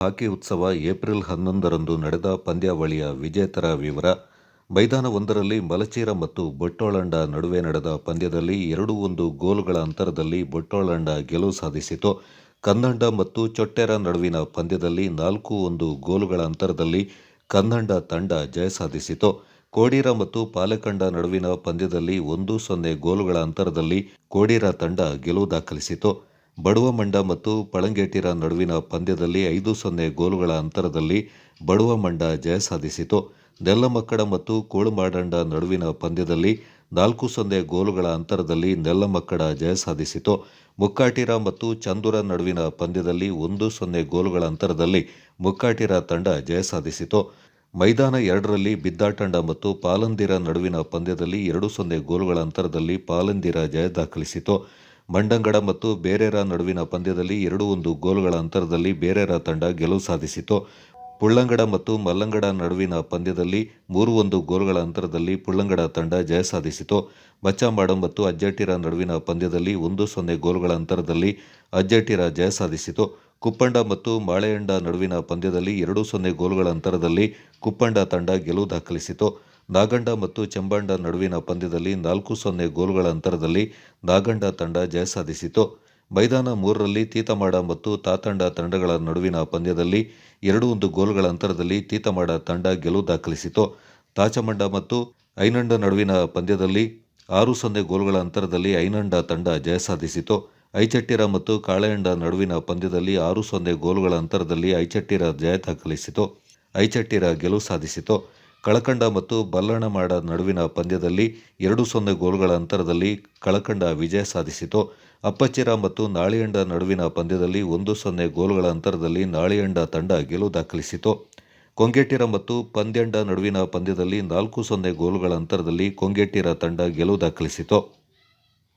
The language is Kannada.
ಹಾಕಿ ಉತ್ಸವ ಏಪ್ರಿಲ್ ಹನ್ನೊಂದರಂದು ನಡೆದ ಪಂದ್ಯಾವಳಿಯ ವಿಜೇತರ ವಿವರ. ಮೈದಾನವೊಂದರಲ್ಲಿ ಮಲಚೀರ ಮತ್ತು ಬೊಟ್ಟೋಳಂಡ ನಡುವೆ ನಡೆದ ಪಂದ್ಯದಲ್ಲಿ ಎರಡು ಒಂದು ಗೋಲುಗಳ ಅಂತರದಲ್ಲಿ ಬೊಟ್ಟೋಳಂಡ ಗೆಲುವು ಸಾಧಿಸಿತು. ಕನ್ನಂಡ ಮತ್ತು ಚೊಟ್ಟೆರ ನಡುವಿನ ಪಂದ್ಯದಲ್ಲಿ ನಾಲ್ಕು ಒಂದು ಗೋಲುಗಳ ಅಂತರದಲ್ಲಿ ಕನ್ನಂಡ ತಂಡ ಜಯ ಸಾಧಿಸಿತು. ಕೋಡಿರ ಮತ್ತು ಪಾಲಕಂಡ ನಡುವಿನ ಪಂದ್ಯದಲ್ಲಿ ಒಂದು ಸೊನ್ನೆ ಗೋಲುಗಳ ಅಂತರದಲ್ಲಿ ಕೋಡಿರ ತಂಡ ಗೆಲುವು ದಾಖಲಿಸಿತು. ಬಡವಮಂಡ ಮತ್ತು ಪಳಂಗೇಟಿರ ನಡುವಿನ ಪಂದ್ಯದಲ್ಲಿ ಐದು ಸೊನ್ನೆ ಗೋಲುಗಳ ಅಂತರದಲ್ಲಿ ಬಡವಮಂಡ ಜಯ ಸಾಧಿಸಿತು. ನೆಲ್ಲಮಕ್ಕಡ ಮತ್ತು ಕೋಳುಮಾಡಂಡ ನಡುವಿನ ಪಂದ್ಯದಲ್ಲಿ ನಾಲ್ಕು ಸೊನ್ನೆ ಗೋಲುಗಳ ಅಂತರದಲ್ಲಿ ನೆಲ್ಲಮಕ್ಕಡ ಜಯ ಸಾಧಿಸಿತು. ಮುಕ್ಕಾಟಿರ ಮತ್ತು ಚಂದೂರ ನಡುವಿನ ಪಂದ್ಯದಲ್ಲಿ ಒಂದು ಸೊನ್ನೆ ಗೋಲುಗಳ ಅಂತರದಲ್ಲಿ ಮುಕ್ಕಾಟಿರ ತಂಡ ಜಯ ಸಾಧಿಸಿತು. ಮೈದಾನ ಎರಡರಲ್ಲಿ ಬಿದ್ದಾಟಂಡ ಮತ್ತು ಪಾಲಂದಿರ ನಡುವಿನ ಪಂದ್ಯದಲ್ಲಿ ಎರಡು ಸೊನ್ನೆ ಗೋಲುಗಳ ಅಂತರದಲ್ಲಿ ಪಾಲಂದಿರ ಜಯ ದಾಖಲಿಸಿತು. ಮಂಡಂಗಡ ಮತ್ತು ಬೇರೆರ ನಡುವಿನ ಪಂದ್ಯದಲ್ಲಿ ಎರಡು ಒಂದು ಗೋಲುಗಳ ಅಂತರದಲ್ಲಿ ಬೇರೆರ ತಂಡ ಗೆಲುವು ಸಾಧಿಸಿತು. ಪುಳ್ಳಂಗಡ ಮತ್ತು ಮಲ್ಲಂಗಡ ನಡುವಿನ ಪಂದ್ಯದಲ್ಲಿ ಮೂರು ಒಂದು ಗೋಲುಗಳ ಅಂತರದಲ್ಲಿ ಪುಳ್ಳಂಗಡ ತಂಡ ಜಯ ಸಾಧಿಸಿತು. ಬಚ್ಚಾಂಬಾಡ ಮತ್ತು ಅಜ್ಜಟ್ಟಿರ ನಡುವಿನ ಪಂದ್ಯದಲ್ಲಿ ಒಂದು ಸೊನ್ನೆ ಗೋಲುಗಳ ಅಂತರದಲ್ಲಿ ಅಜ್ಜಟ್ಟಿರ ಜಯ ಸಾಧಿಸಿತು. ಕುಪ್ಪಂಡ ಮತ್ತು ಮಾಳೆಯಂಡ ನಡುವಿನ ಪಂದ್ಯದಲ್ಲಿ ಎರಡು ಸೊನ್ನೆ ಗೋಲುಗಳ ಅಂತರದಲ್ಲಿ ಕುಪ್ಪಂಡ ತಂಡ ಗೆಲುವು ದಾಖಲಿಸಿತು. ನಾಗಂಡ ಮತ್ತು ಚೆಂಬಾಂಡ ನಡುವಿನ ಪಂದ್ಯದಲ್ಲಿ ನಾಲ್ಕು ಸೊನ್ನೆ ಗೋಲುಗಳ ಅಂತರದಲ್ಲಿ ನಾಗಂಡ ತಂಡ ಜಯ ಸಾಧಿಸಿತು. ಮೈದಾನ ಮೂರರಲ್ಲಿ ತೀತಮಾಡ ಮತ್ತು ತಾತಂಡ ತಂಡಗಳ ನಡುವಿನ ಪಂದ್ಯದಲ್ಲಿ ಎರಡು ಒಂದು ಗೋಲುಗಳ ಅಂತರದಲ್ಲಿ ತೀತಮಾಡ ತಂಡ ಗೆಲುವು ದಾಖಲಿಸಿತು. ತಾಚಮಂಡ ಮತ್ತು ಐನಂಡ ನಡುವಿನ ಪಂದ್ಯದಲ್ಲಿ ಆರು ಸೊನ್ನೆ ಗೋಲುಗಳ ಅಂತರದಲ್ಲಿ ಐನಂಡ ತಂಡ ಜಯ ಸಾಧಿಸಿತು. ಐಚಟ್ಟಿರ ಮತ್ತು ಕಾಳೆಯಂಡ ನಡುವಿನ ಪಂದ್ಯದಲ್ಲಿ ಆರು ಸೊನ್ನೆ ಗೋಲುಗಳ ಅಂತರದಲ್ಲಿ ಐಚಟ್ಟಿರ ಜಯ ದಾಖಲಿಸಿತು. ಐಚಟ್ಟಿರ ಗೆಲುವು ಸಾಧಿಸಿತು. ಕಳಕಂಡ ಮತ್ತು ಬಲ್ಲಣಮಾಡ ನಡುವಿನ ಪಂದ್ಯದಲ್ಲಿ ಎರಡು ಸೊನ್ನೆ ಗೋಲುಗಳ ಅಂತರದಲ್ಲಿ ಕಳಕಂಡ ವಿಜಯ ಸಾಧಿಸಿತು. ಅಪ್ಪಚ್ಚಿರ ಮತ್ತು ನಾಳಿಯಂಡ ನಡುವಿನ ಪಂದ್ಯದಲ್ಲಿ ಒಂದು ಸೊನ್ನೆ ಗೋಲುಗಳ ಅಂತರದಲ್ಲಿ ನಾಳಿಯಂಡ ತಂಡ ಗೆಲುವು ದಾಖಲಿಸಿತು. ಕೊಂಗೆಟ್ಟಿರ ಮತ್ತು ಪಂದ್ಯಂಡ ನಡುವಿನ ಪಂದ್ಯದಲ್ಲಿ ನಾಲ್ಕು ಸೊನ್ನೆ ಗೋಲುಗಳ ಅಂತರದಲ್ಲಿ ಕೊಂಗೆಟ್ಟಿರ ತಂಡ ಗೆಲುವು ದಾಖಲಿಸಿತು.